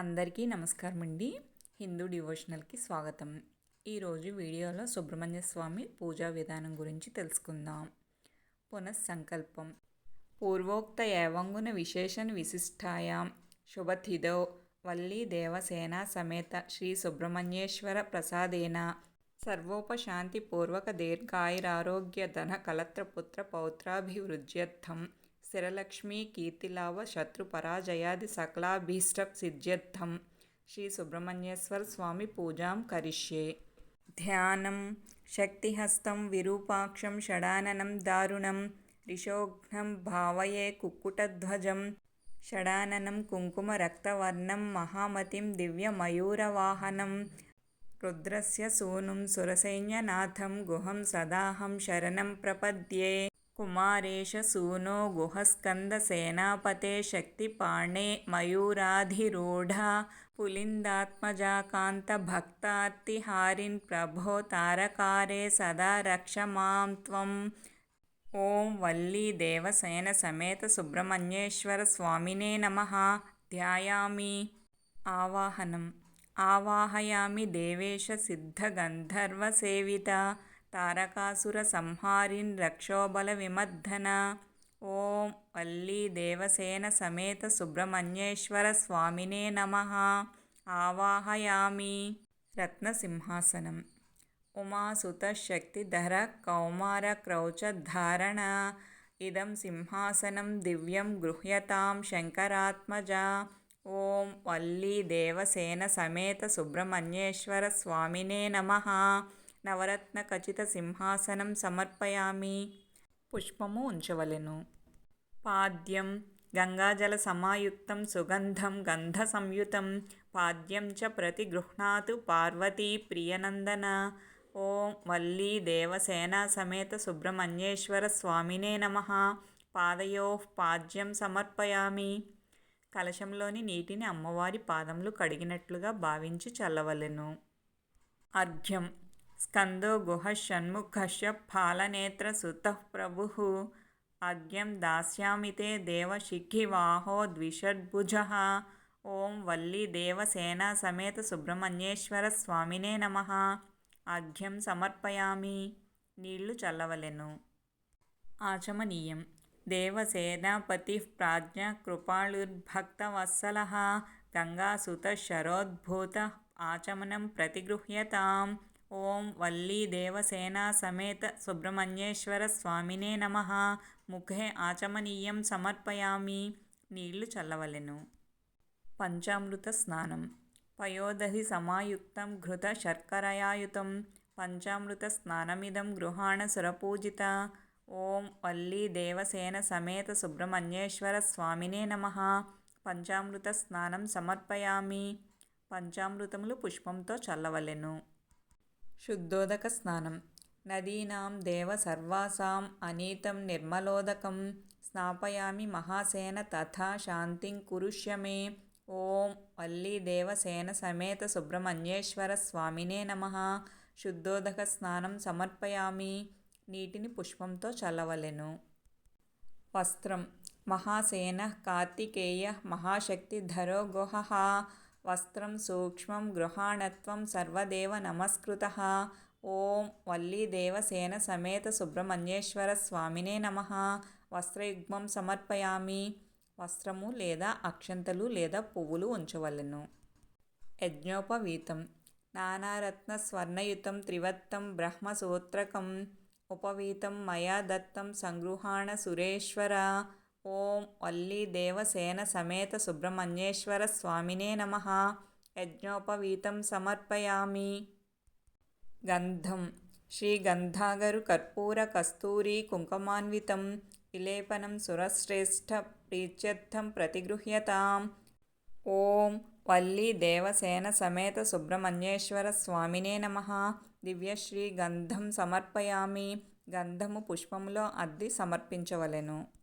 అందరికీ నమస్కారం అండి హిందూ డివోషనల్కి స్వాగతం. ఈరోజు వీడియోలో సుబ్రహ్మణ్య స్వామి పూజా విధానం గురించి తెలుసుకుందాం. పునఃసంకల్పం. పూర్వోక్త ఏవంగున విశేషణ విశిష్టాయాం? శుభతిథో వల్లీ దేవసేన సమేత శ్రీ సుబ్రహ్మణ్యేశ్వర ప్రసాదేన? సర్వోపశాంతిపూర్వక దీర్ఘాయురారోగ్య ధన కలత్రపుత్ర పౌత్రాభివృద్ధ్యర్థం. స్థిరలక్ష్మీ కీర్తిలావ శత్రు పరాజయాది సకలాభీష్ట సిద్ధ్యర్థం. శ్రీ సుబ్రహ్మణ్యేశ్వర స్వామి పూజాం కరిష్యే. ధ్యానం శక్తిహస్తం విరూపాక్షం షడాననం దారుణం రిషోఘ్నం భావయే కుక్కుటధ్వజం షడాననం కుంకుమ రక్తవర్ణం మహామతిం దివ్యమయూరవాహనం రుద్రస్య సూనుం సురసైన్యనాథం గుహం సదాహం శరణం ప్రపద్యే. కుమారేశ సూనో పాణే మయూరాధిరూఢా పులిందాత్మజాకాంత భక్తార్తిహారిన్ ప్రభో తారకారే సదా రక్ష మాం త్వం ఓం వల్లీ దేవసేన సమేత సుబ్రహ్మణ్యేశ్వర స్వామినే నమ ధ్యాయామి ఆవాహనం ఆవాహయామి దేవేశ సిద్ధగంధర్వసేవిత తారకాసుర సంహారిన్ రక్షోబల విమర్ధన ఓం వల్లీ దేవసేన సమేత సుబ్రహ్మణ్యేశ్వర స్వామినే నమ ఆవాహయామి రత్నసింహాసనం ఉమాసుతశక్తిధర కౌమార క్రౌచధారణ ఇదం సింహాసనం దివ్యం గృహ్యతాం శంకరాత్మజ ఓం వల్లీ దేవసేన సమేత సుబ్రహ్మణ్యేశ్వర స్వామినే నమ నవరత్న ఖచిత సింహాసనం సమర్పయామి. పుష్పము ఉంచవలెను. పాద్యం గంగాజల సమాయుక్తం సుగంధం గంధ సంయుతం పాద్యం చ ప్రతిగృహ్ణాతు పార్వతీ ప్రియనందన. ఓం వల్లీ దేవసేన సమేత సుబ్రహ్మణ్యేశ్వర స్వామినే నమ. పాదయో పాద్యం సమర్పయామి. కలశంలోని నీటిని అమ్మవారి పాదములు కడిగినట్లుగా భావించి చల్లవలెను. అర్ఘ్యం స్కందో గుహ షణ్ముఖశ ఫాలనేత్రసుత ప్రభు అర్ఘ్యం దాస్యామితే తే దేవశిఖివాహో ద్విషడ్భుజ ఓం వల్లి దేవసేన సమేత సుబ్రహ్మణ్యేశ్వర స్వామినే నమ అర్ఘ్యం సమర్పయామి. నీళ్ళు చల్లవలెను. ఆచమనీయం. దేవసేనాపతి ప్రాజ్ఞ కృపాళుర్భక్తవత్సల గంగాసుత శరోద్భూత ఆచమనం ప్రతిగృహ్యతాం. ఓం వల్లీ దేవసేన సమేత సుబ్రహ్మణ్యేశ్వర స్వామినే నమ. ముఖే ఆచమనీయం సమర్పయామి. నీళ్ళు చల్లవలెను. పంచామృత స్నానం. పయోదహి సమాయుక్తం ఘృత శర్కరయాయుతం. పంచామృత స్నానమిదం గృహాణ సురపూజిత. ఓం వల్లీ దేవసేన సమేత సుబ్రహ్మణ్యేశ్వర స్వామినే నమ. పంచామృత స్నానం సమర్పయామి. పంచామృతములు పుష్పంతో చల్లవలెను. శుద్ధోదక స్నానం. నదీనాం దేవ సర్వాసాం అనీతం నిర్మలోదకం. స్నాపయామి మహాసేన తథా శాంతిం కురుష్య మే ఓం వల్లీ దేవసేన సమేత సుబ్రహ్మణ్యేశ్వర స్వామినే నమ. శుద్ధోదక స్నానం సమర్పయామి. నీటిని పుష్పంతో చల్లవలెను. వస్త్రం. మహాసేన కార్తికేయ మహాశక్తి ధరో గుహ. వస్త్రం సూక్ష్మం గృహాణత్వం సర్వదేవ నమస్కృత. ఓం వల్లీదేవసేన సమేత సుబ్రహ్మణ్యేశ్వర స్వామినే నమ. వస్త్రయుగ్మం సమర్పయామి. వస్త్రము లేదా అక్షంతలు లేదా పువ్వులు ఉంచవలెను. యజ్ఞోపవీతం. నానారత్న స్వర్ణయుతం త్రివత్తం బ్రహ్మసూత్రకం. ఉపవీతం మయా దత్తం సంగృహాణ సురేశ్వర. ఓం వల్లీ దేవసేన సమేత సుబ్రహ్మణ్యేశ్వర స్వామినే నమ. యజ్ఞోపవీతం సమర్పయామి. గంధం. శ్రీ గంధాగరు కర్పూర కస్తూరి కుంకుమాన్వితం. విలేపనం సురశ్రేష్ఠ ప్రీత్యర్థం ప్రతిగృహ్యతాం. ఓం వల్లీ దేవసేన సమేత సుబ్రహ్మణ్యేశ్వర స్వామినే నమ. దివ్యశ్రీ గంధం సమర్పయామి. గంధము పుష్పములో అద్ది సమర్పించవలెను.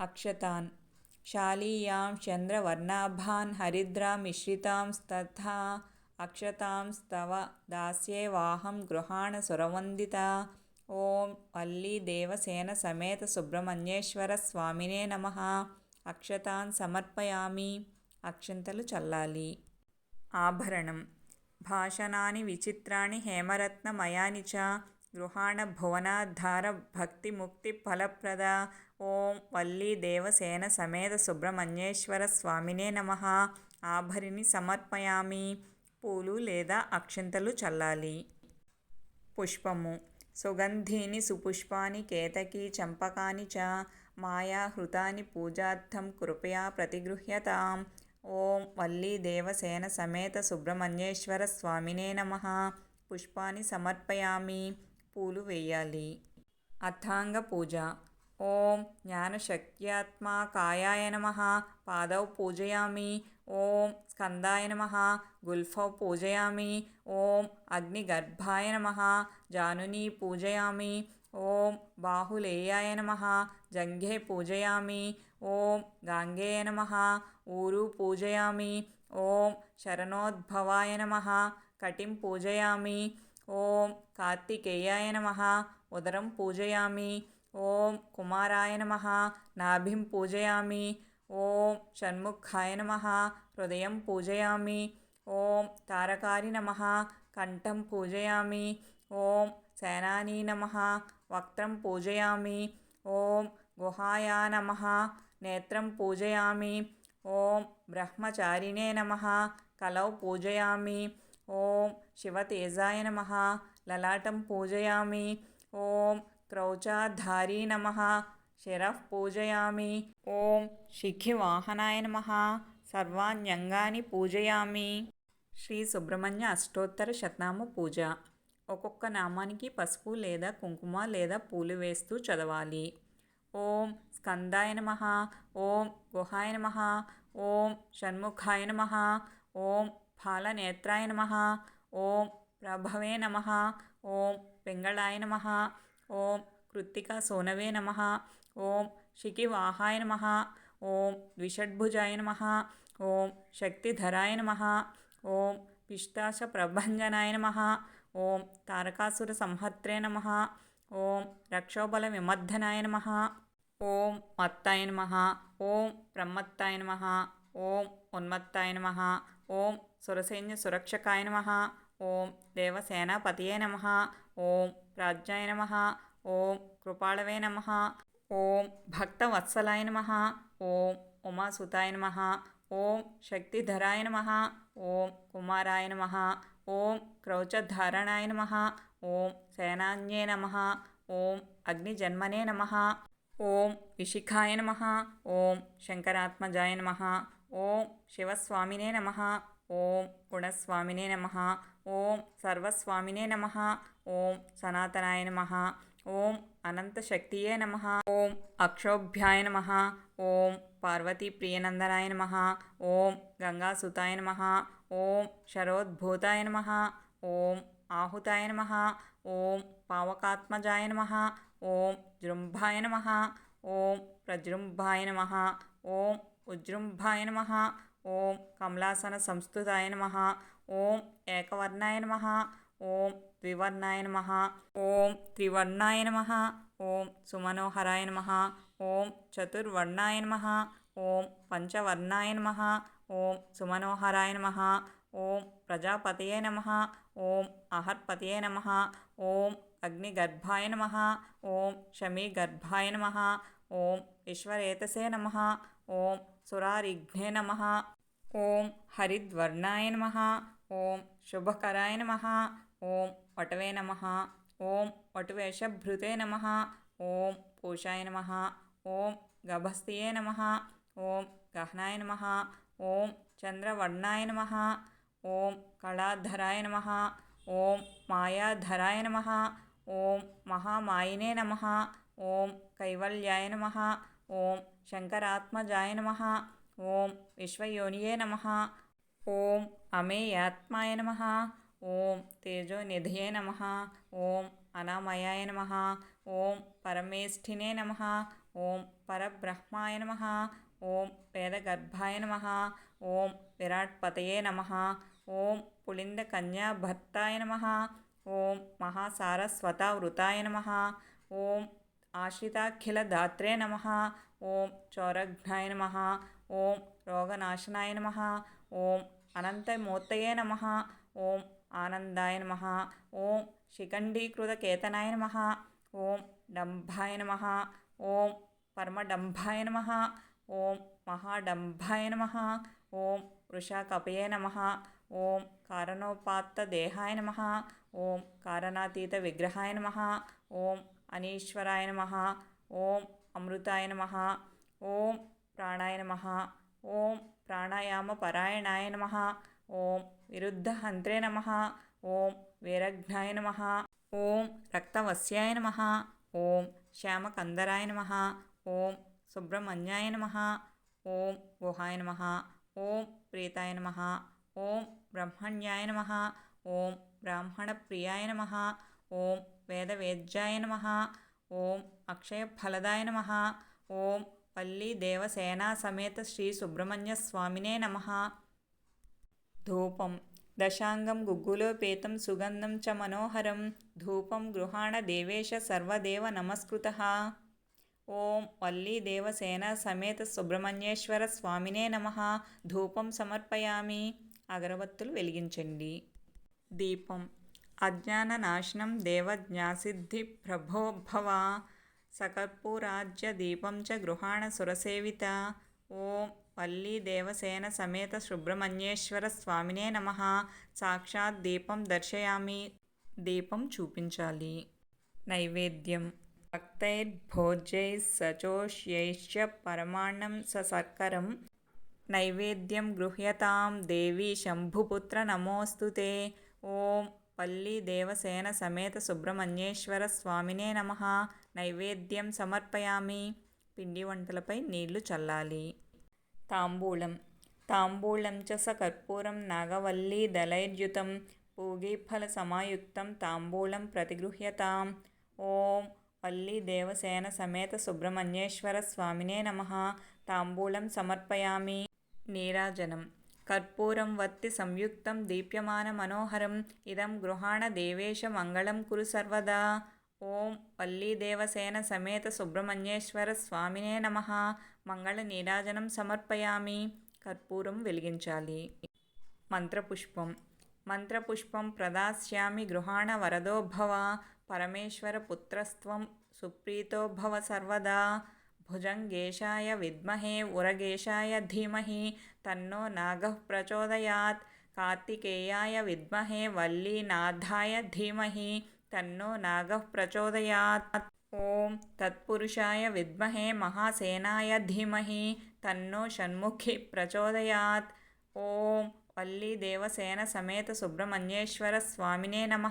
అక్షతాన్. శాలీయాం చంద్రవర్ణాభాన్ హరిద్రామిశ్రితాం తథా అక్షతాం స్తవ దాస్యే వాహం గృహాణ సురవందిత. ఓం వల్లీ దేవసేన సమేత సుబ్రహ్మణ్యేశ్వర స్వామినే నమ. అక్షతాన్ సమర్పయామి. అక్షంతలు చల్లాలి. ఆభరణం. భాషణాని విచిత్రాణి హేమరత్నమయాని చ గృహాణ భువనాధార భక్తి ముక్తి ఫలప్రద ఓం వల్లీ దేవసేన సమేత సుబ్రహ్మణ్యేశ్వర స్వామినే నమ. ఆభరిని సమర్పయామి. పూలు లేదా అక్షింతలు చల్లాలి. పుష్పము. సుగంధీని సుపుష్పాని కేతకి చంపకాని చ. మాయాహృతాని పూజార్థం కృపయా ప్రతిగృహ్యతాం. ఓం వల్లీ దేవసేన సమేత సుబ్రహ్మణ్యేశ్వర స్వామినే నమ. పుష్పాన్ని సమర్పయామి. పూలు వేయాలి. అర్థాంగ పూజ. ఓం జ్ఞానశక్త్యాత్మా కాయాయ నమ. పాదౌ పూజయామి. ఓం స్కందాయ నమ. గుల్ఫౌ పూజయామి. ఓం అగ్నిగర్భాయ నమ. జానునీ పూజయామి. ఓం బాహులేయాయ నమ. జంఘే పూజయామి. ఓం గాంగేయ నమ. ఊరు పూజయామి. ఓం శరణోద్భవాయ నమ. కటిం పూజయామి. ఓం కార్తికేయాయ నమ. ఉదరం పూజయామి. ఓం కుమారాయ నమ నాభిం పూజయామి ఓం షణ్ముఖాయ నమ హృదయం పూజయామి ఓం తారకారి నమ కంఠం పూజయామి ఓం సేనానీ నమ వక్త్రం పూజయామి ఓం గుహాయా నమ నేత్రం పూజయామి ఓం బ్రహ్మచారిణే నమ కలౌ పూజయామి ఓం శివతేజాయ నమ లలాటం పూజయామి ఓం క్రౌచాధారీ నమ శిరః పూజయామి ఓం శిఖివాహనాయ నమ సర్వాణ్యంగాని పూజయామి శ్రీ సుబ్రహ్మణ్య అష్టోత్తర శతనామ పూజ ఒక్కొక్క నామానికి పసుపు లేదా కుంకుమ లేదా పూలు వేస్తూ చదవాలి. ఓం స్కందాయ నమ। ఓం గుహాయ నమ। ఓం షణ్ముఖాయ నమ। ఓం ఫాలనేత్రాయ నమ। ఓం ప్రభవే నమ। ఓం పింగళాయ నమ। ఓం కృత్తికా సోనవే నమ ఓం శిఖివాహాయ నమ ఓం ద్విషడ్భుజాయ నమ ఓం శక్తిధరాయ నమ ఓం పిష్టాశ ప్రభంజనాయ నమ ఓం తారకాసుర సంహత్రే నమ ఓం రక్షోబల విమర్ధనాయ నమ ఓం మత్తాయ నమ ఓం బ్రహ్మత్తాయ నమ ఓం ఉన్మత్తాయ నమ ఓం సురసైన్య సురక్షకాయ నమ ఓం దేవసేనాపతియే నమ ఓం ప్రాజ్ఞాయ నమ ఓం కృపాళవే నమ ఓం భక్తవత్సలాయ నమ ఓం ఉమాసుతాయ నమ ఓం శక్తిధరాయ నమ ఓం కుమారాయ నమ ఓం క్రౌచధారణాయ నమ ఓం సేనాన్యే నమ ఓం అగ్నిజన్మనే నమ ఓం విశిఖాయ నమ ఓం శంకరాత్మజాయ నమ ఓం శివస్వామినే నమ ఓం గుణస్వామినే నమ ఓం సర్వస్వామినే నమ ఓం సనాతనాయ నమ ఓం అనంతశక్తియే నమ ఓం అక్షోభ్యాయ నమ ఓం పార్వతీ ప్రియనందనాయ నమ ఓం గంగాసుతాయ నమ ఓం శరోద్భూతాయ నమ ఓం ఆహుతాయ నమ ఓం పావకాత్మజాయ నమ ఓం జృంభాయ నమ ఓం ప్రజృంభాయ నమ ఓం ఉజృంభాయ నమ ఓం కమలాసన సంస్థుతాయ నమ ఓం ఏకవర్ణాయ నమ ఓం ద్వివర్ణాయ నమ ఓం త్రివర్ణాయ నమ ఓం సుమనోహరాయ నమ ఓం చతుర్వర్ణాయ నమ ఓం పంచవర్ణాయ నమ ఓం సుమనోహరాయ నమ ఓం ప్రజాపతయే నమ ఓం అహర్పతయే నమ ఓం అగ్నిగర్భాయ నమ ఓం శమీగర్భాయ నమ ఓం విశ్వరేతసే నమ ఓం సురారిఘ్నే నమ ఓం హరిద్వర్ణాయ నమ ఓం శుభకరాయ నమ ఓం వటవే నమ ఓం వటువేషభృతే నమ ఓం పూషాయ నమ ఓం గభస్తియే నమ ఓం గహనాయ నమ ఓం చంద్రవర్ణాయ నమ ఓం కళాధరాయ నమ ఓం మాయాధరాయ నమ ఓం మహామాయినే నమ ఓం కైవల్యాయ నమ ఓం శంకరాత్మజాయ నమ ఓం విశ్వయోనియే నమ ఓం అమేయాత్మాయ నమ ఓం తేజోనిధయే నమ ఓం అనామయాయ నమ ఓం పరమేష్ఠినే నమ ఓం పరబ్రహ్మాయ నమ ఓం వేదగర్భాయ నమ ఓం విరాట్పతయే నమ ఓం పులిందకన్యాభర్తాయ నమ ఓం మహాసారస్వతావృతాయ నమ ఓం ఆశ్రితాఖిలదాత్రే నమ ఓం చౌరఘ్నాయ నమ ఓం రోగనాశనాయ నమ ఓం అనంతమూర్తయే నమ ఓం ఆనందాయ నమ ఓం శిఖండీకృతకేతనాయ నమ ఓం డంభాయ నమ ఓం పరమడంభాయ నమ ఓం మహాడంభాయ నమ ఓం వృషాకపయే నమ ఓం కారణోపాత్త దేహాయ నమ ఓం కారణాతీత విగ్రహాయ నమ ఓం అనీశ్వరాయ నమ ఓం అమృతాయ నమ ఓం ప్రాణాయ నమ ఓం ప్రాణాయామపరాయణాయ నమ ఓం విరుద్ధ హంత్రే నమ ఓం వీరఘ్నాయ నమ ఓం రక్తవస్యాయ నమ ఓం శ్యామకందరాయ నమ ఓం సుబ్రహ్మణ్యాయ నమ ఓం గుహాయ నమ ఓం ప్రీతాయ నమ ఓం బ్రహ్మణ్యాయ నమ ఓం బ్రాహ్మణప్రియాయ నమ ఓం వేదవేద్యాయ నమ ఓం అక్షయఫలదాయ నమ ఓం పల్లి దేవసేనా సమేత శ్రీ సుబ్రహ్మణ్య స్వామినే నమ. ధూపం. దశాంగం గుగ్గులోపేతం సుగంధం చ మనోహరం. ధూపం గృహాణ దేవేశ సర్వదేవ నమస్కృత. ఓం వల్లీ దేవసేన సమేత సుబ్రహ్మణ్యేశ్వర స్వామినే నమ. ధూపం సమర్పయామి. అగరబత్తులు వెలిగించండి. దీపం. అజ్ఞాన నాశనం దేవజ్ఞాసిద్ధి ప్రభోభవ సకర్పూరాజ్య దీపం చ గృహాణ సురసేవిత ఓం వల్లీ దేవసేన సమేత సుబ్రహ్మణ్యేశ్వర స్వామినే నమ సాక్షాత్ దీపం దర్శయామి దీపం చూపించాలి నైవేద్యం భక్తైర్భోజ్యై సచోష్యైశ్చ పరమాణం ససర్కరం నైవేద్యం గృహ్యతాం దేవి శంభుపుత్ర నమోస్తు ఓం పల్లి దేవసేన సమేత సుబ్రహ్మణ్యేశ్వర స్వామినే నమ నైవేద్యం సమర్పయామి. పిండి వంటలపై నీళ్ళు చల్లాలి. తాంబూలం. తాంబూలం చ స కర్పూరం నాగవల్లి దళైర్యుతం. పూగీఫల సమాయుక్తం తాంబూలం ప్రతిగృహ్యతాం. ఓం వల్లి దేవసేన సమేత సుబ్రహ్మణ్యేశ్వర స్వామినే నమ. తాంబూలం సమర్పయామి. నీరాజనం. కర్పూరం వత్తి సంయుక్తం దీప్యమాన మనోహరం. ఇదం గృహాణ దేవేశ మంగళం కురు సర్వదా. ఓం వల్లీదేవసేన సమేత సుబ్రహ్మణ్యేశ్వర స్వామినే నమ. మంగళ నీరాజనం సమర్పయామి. కర్పూరం వెలిగించాలి. మంత్రపుష్పం. మంత్రపుష్పం ప్రదాస్యామి గృహాణ వరదోభవ పరమేశ్వర పుత్రస్త్వం సుప్రీతోభవ సర్వదా. భుజంగేశాయ విద్మహే ఉరగేశాయ ధీమహి. తన్నో నాగ ప్రచోదయాత్. కార్తికేయాయ విద్మహే వల్లీనాథాయ ధీమహి. తన్నో నాగ ప్రచోదయాత్ ఓం తత్పురుషాయ విద్మహే మహాసేనాయ ధీమహి తన్నో షణ్ముఖి ప్రచోదయాత్. ఓం వల్లీ దేవసేన సమేత సుబ్రహ్మణ్యేశ్వర స్వామినే నమ.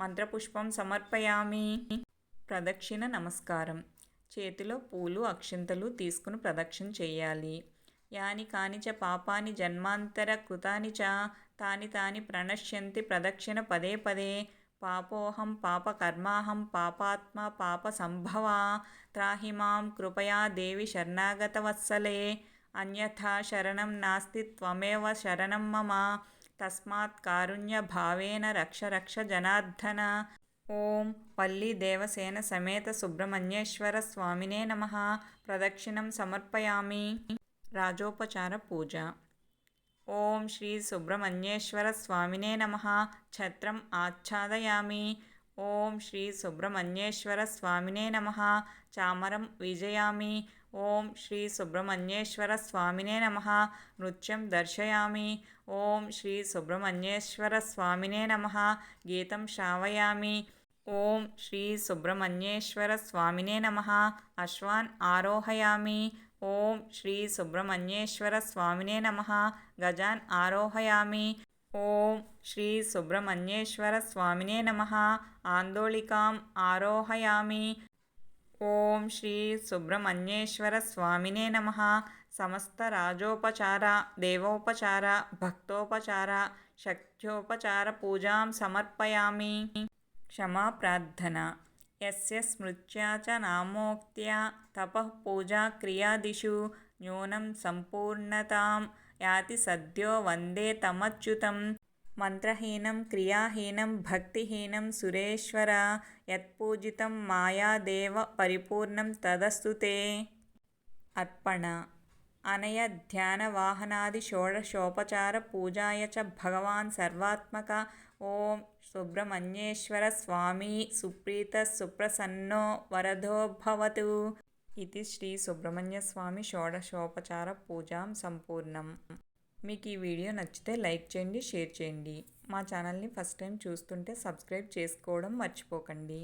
మంత్రపుష్పం సమర్పయామి. ప్రదక్షిణ నమస్కారం. చేతిలో పూలు అక్షింతలు తీసుకుని ప్రదక్షిణ చేయాలి. యాని కానిచ పాపాని జన్మాంతర కృతాని చ తాని తాని ప్రణశ్యంతి ప్రదక్షిణ పదే పదే. పాపోహం పాపకర్మాహం పాపాత్మ పాప సంభవ త్రాహి మాం కృపయా దేవి శరణాగతవత్సలే అన్యథా శరణం నాస్తి త్వమేవ శరణం మమ తస్మాత్ కారుణ్యభావేన రక్ష రక్ష జనార్దన ఓం పల్లి దేవసేన సమేత సుబ్రహ్మణ్యేశ్వర ఓం శ్రీ సుబ్రహ్మణ్యేశ్వర స్వామినే నమ. ఛత్రం ఆచ్ఛాదయామి. ఓం శ్రీ సుబ్రహ్మణ్యేశ్వర స్వామినే నమ. చామరం విజయామి. ఓం శ్రీ సుబ్రహ్మణ్యేశ్వర స్వామినే నమ. నృత్యం దర్శయామి. ఓం శ్రీ సుబ్రహ్మణ్యేశ్వర స్వామినే నమ. గీతం శ్రావయామి. ఓం శ్రీ సుబ్రహ్మణ్యేశ్వర స్వామినే నమ. అశ్వాన్ ఆరోహయామి. ఓం శ్రీ సుబ్రహ్మణ్యేశ్వర స్వామినే నమ గజాన్ ఆరోహయామి ఓం శ్రీ సుబ్రహ్మణ్యేశ్వర స్వామినే నమ ఆందోళికాం ఆరోహయామి ఓం శ్రీ సుబ్రహ్మణ్యేశ్వర స్వామినే నమ సమస్త రాజోపచార దేవోపచార భక్తోపచార శక్త్యోపచార పూజాం సమర్పయామి క్షమా ప్రార్థన యస్య స్మృత్యా చ నామోక్త్యా తపః పూజా క్రియాదిషు న్యూనం సంపూర్ణతాం యాతి సద్యో వందే తమచ్యుతం మంత్రహీనం క్రియాహీనం భక్తిహీనం సురేశ్వర యత్పూజితం మాయాదేవ పరిపూర్ణం తదస్తు తే అర్పణ అనయ ధ్యాన వాహనాది షోడశోపచార పూజాయ చ భగవాన్ సర్వాత్మక ఓం సుబ్రహ్మణ్యేశ్వర స్వామి సుప్రీత సుప్రసన్నో వరదో భవతు ఇది శ్రీ సుబ్రహ్మణ్య స్వామి షోడశోపచార పూజాం సంపూర్ణం. మీకు ఈ వీడియో నచ్చితే లైక్ చేయండి షేర్ చేయండి. మా ఛానల్ని ఫస్ట్ టైం చూస్తుంటే సబ్స్క్రైబ్ చేసుకోవడం మర్చిపోకండి.